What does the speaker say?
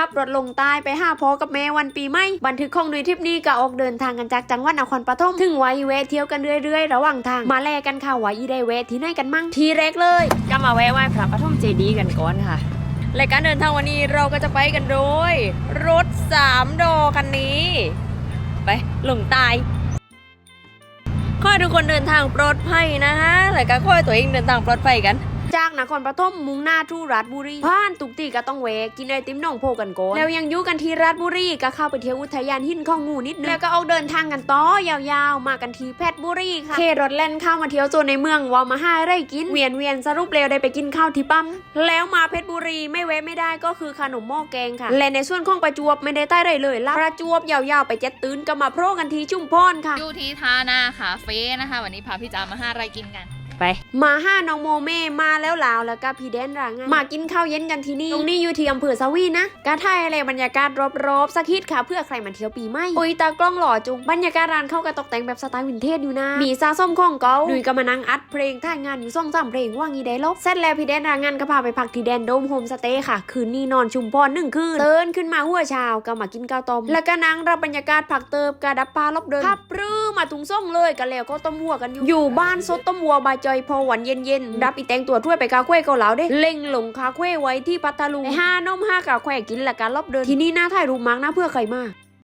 ขับรถลงใต้ไปห้าพ่อกับแม่วันปีใหม่บันทึกของหน่วยทริปนี้ก็ออกเดินทางกันจากจังหวัดนครปฐมถึงไว้แวะเที่ยวกันเรื่อยๆ ระหว่างทาง มาแลกันค่ะว่าอีได้แวะที่ไหนกันมั่งทีแรกเลยก็มาแวะไหว้พระปฐมเจดีย์กันก่อนค่ะรายการเดินทางวันนี้เราก็จะไปกันโดย รถสามดอคันนี้ ไปลงใตายขอให้ทุกคนเดินทางปลอดภัยนะฮะแล้วก็ขอให้ตัวเองเดินทางปลอดภัยกัน จากนครปฐมมุ่งหน้าทูราชบุรีผ่านตุกตีก็ต้องแวะกินไอติมหนองโพกันก่อนแล้วยังอยู่กันที่ราชบุรีก็เข้าไปเที่ยวอุทยานหินข้องงูนิดนึงแล้วก็ออกเดินทางกันต่อยาวๆ มากันที่เพชรบุรีค่ะเครถแล่นเข้ามาเที่ยวโซนในเมืองว่ามาห้าไร่กินเวียนเวียนสรุปเร็วได้ไปกินข้าวที่ปั๊มแล้วมาเพชรบุรีไม่แวะไม่ได้ก็คือขนมหม้อแกงค่ะและในส่วนของประจวบไม่ได้ใต้ไรเลยละประจวบยาวๆไปเจ็ดตื้นก็มาโพรกันที่ชุ่มพรค่ะอยู่ที่ทานาคาเฟ่นะคะ วันนี้พาพี่จ๋ามาห้าไรกินกัน ไป มาห้าน้องโมเม่มาแล้วลาวแล้วก็พี่แดนรางงานมากินข้าวเย็นกันที่นี่ตรงนี้อยู่ที่อำเภอสวีนะกะถ่ายอะไรบรรยากาศรอบๆสักฮิตค่ะเพื่อใครมาเที่ยวปีใหม่อุยตากล้องหล่อจุงบรรยากาศร้านเข้ากับตกแต่งแบบสไตล์วินเทจอยู่นะมีซาส้มของเกาดุยก็มานั่งอัดเพลงถ่ายงานอยู่ซ่องสามเพลงว่างี้ได้ลบเสร็จแล้วพี่แดนรางงานก็พาไปพักที่แดนโดมโฮมสเตย์ค่ะ คืนนี้นอนชุมพรหนึ่งคืนเตือนขึ้นมาหัวเช้าก็มากินข้าวต้มแล้วก็นั่งรับบรรยากาศผักเติบกระดับปลาลบเดินขับปรื้อมาถุงส่งเลยกันแล้วก็ต้มหัวกันอยู่อยู่บ้านซดต้มวัวบายจอยพอหวันเย็นๆรับอีแตงตัวถ้วยไปคาเควเกาเหลาเด้เล็งหลงคาเควไว้ที่พัทลุงไปห้านมห้ากาแควกินและการลบเดินที่นี่น่าถ่ายรูปมากนะเพื่อใครมา